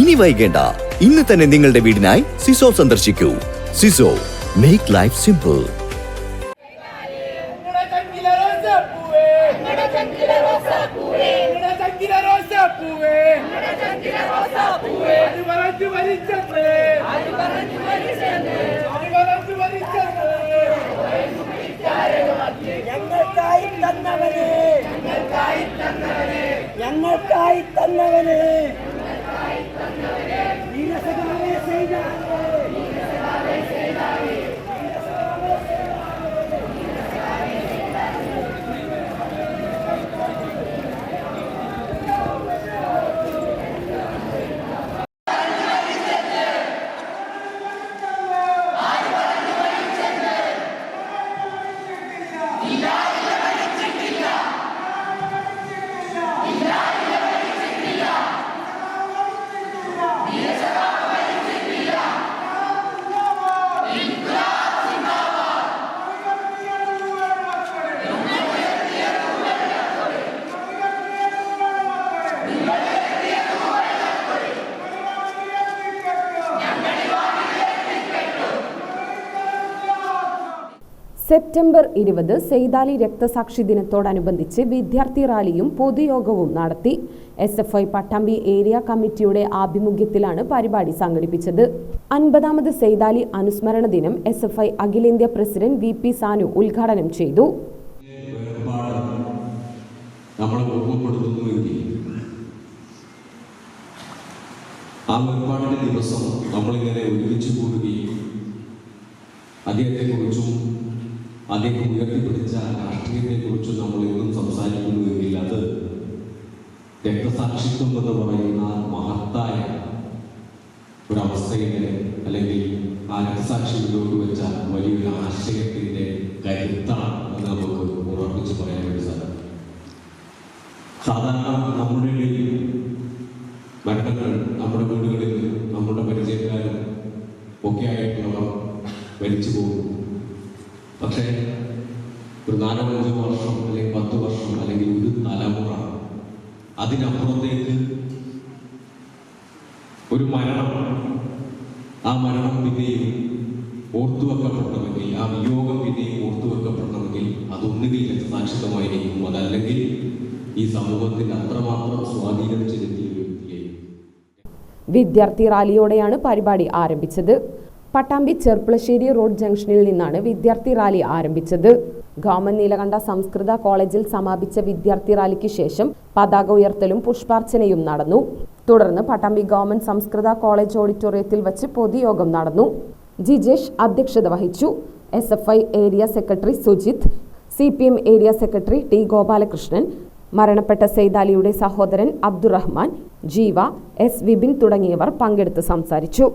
ഇനി വൈകേണ്ട. ഇന്ന് തന്നെ നിങ്ങളുടെ വീടിനായി സിസോ സന്ദർശിക്കൂ. സിസോ മേക്ക് ലൈഫ് സിമ്പിൾ ഞങ്ങൾക്കായി തന്നവനെ. ഞങ്ങൾക്കായി തന്നവന്. Yeah. സെപ്റ്റംബർ ഇരുപത് സെയ്താലി രക്തസാക്ഷി ദിനത്തോടനുബന്ധിച്ച് വിദ്യാർത്ഥി റാലിയും പൊതുയോഗവും നടത്തി. S F I Pattambi area കമ്മിറ്റിയുടെ ആഭിമുഖ്യത്തിലാണ് പരിപാടി സംഘടിപ്പിച്ചത്. അൻപതാമത് സെയ്താലി അനുസ്മരണ ദിനം എസ് എഫ് ഐ അഖിലേന്ത്യാ പ്രസിഡന്റ് വി പി സാനു ഉദ്ഘാടനം ചെയ്തു. ആ ദിവസം അദ്ദേഹത്തെക്കുറിച്ചും അദ്ദേഹം ഉയർത്തിപ്പിടിച്ച രാഷ്ട്രീയത്തെക്കുറിച്ച് നമ്മൾ എന്നും സംസാരിക്കുന്നുവെങ്കിൽ അത് രക്തസാക്ഷിത്വം എന്ന് പറയുന്ന മഹത്തായ ഒരവസ്ഥയിലെ അല്ലെങ്കിൽ ആ രക്തസാക്ഷി മുന്നോട്ട് വെച്ച വലിയൊരു ആശയത്തിന്റെ കരുത്താണ് എന്ന് നമുക്ക് ഉറപ്പിച്ച് പറയാൻ വേണ്ടി സാധിക്കും. സാധാരണ നമ്മുടെ ഇടയിൽ മരണങ്ങൾ നമ്മുടെ വീടുകളിൽ നമ്മുടെ പരിചയക്കാരും ഒക്കെ ആയിട്ടുള്ളവർ മരിച്ചു പോകുന്നു പക്ഷേ ഒരു നാലോ വർഷം അല്ലെങ്കിൽ പത്ത് വർഷം അല്ലെങ്കിൽ ഒരു തലമുറ അതിനപ്പുറത്തേക്ക് ഒരു മരണം ആ മരണം പിന്നെയും ഓർത്തുവെക്കപ്പെടണമെങ്കിൽ ആ വിയോഗം പിന്നെയും ഓർത്തുവെക്കപ്പെടണമെങ്കിൽ അതൊന്നുകിൽ രക്തസാക്ഷിത്വമായിരിക്കും. അതല്ലെങ്കിൽ ഈ സമൂഹത്തിൽ അത്രമാത്രം സ്വാധീനം ചെലുത്തിയ വിദ്യാർത്ഥി റാലിയോടെയാണ് പരിപാടി ആരംഭിച്ചത്. പട്ടാമ്പി ചെർപ്പുളശ്ശേരി റോഡ് ജംഗ്ഷനിൽ നിന്നാണ് വിദ്യാർത്ഥി റാലി ആരംഭിച്ചത്. ഗവൺമെന്റ് നീലകണ്ഠ സംസ്കൃത കോളേജിൽ സമാപിച്ച വിദ്യാർത്ഥി റാലിക്ക് ശേഷം പതാക ഉയർത്തലും പുഷ്പാർച്ചനയും നടന്നു. തുടർന്ന് പട്ടാമ്പി ഗവൺമെന്റ് സംസ്കൃത കോളേജ് ഓഡിറ്റോറിയത്തിൽ വച്ച് പൊതുയോഗം നടന്നു. ജിജേഷ് അധ്യക്ഷത വഹിച്ചു. S F I area secretary Sujith C P M area secretary T Gopalakrishnan മരണപ്പെട്ട സെയ്താലിയുടെ സഹോദരൻ അബ്ദുറഹ്മാൻ ജീവ എസ് വിപിൻ തുടങ്ങിയവർ പങ്കെടുത്ത് സംസാരിച്ചു.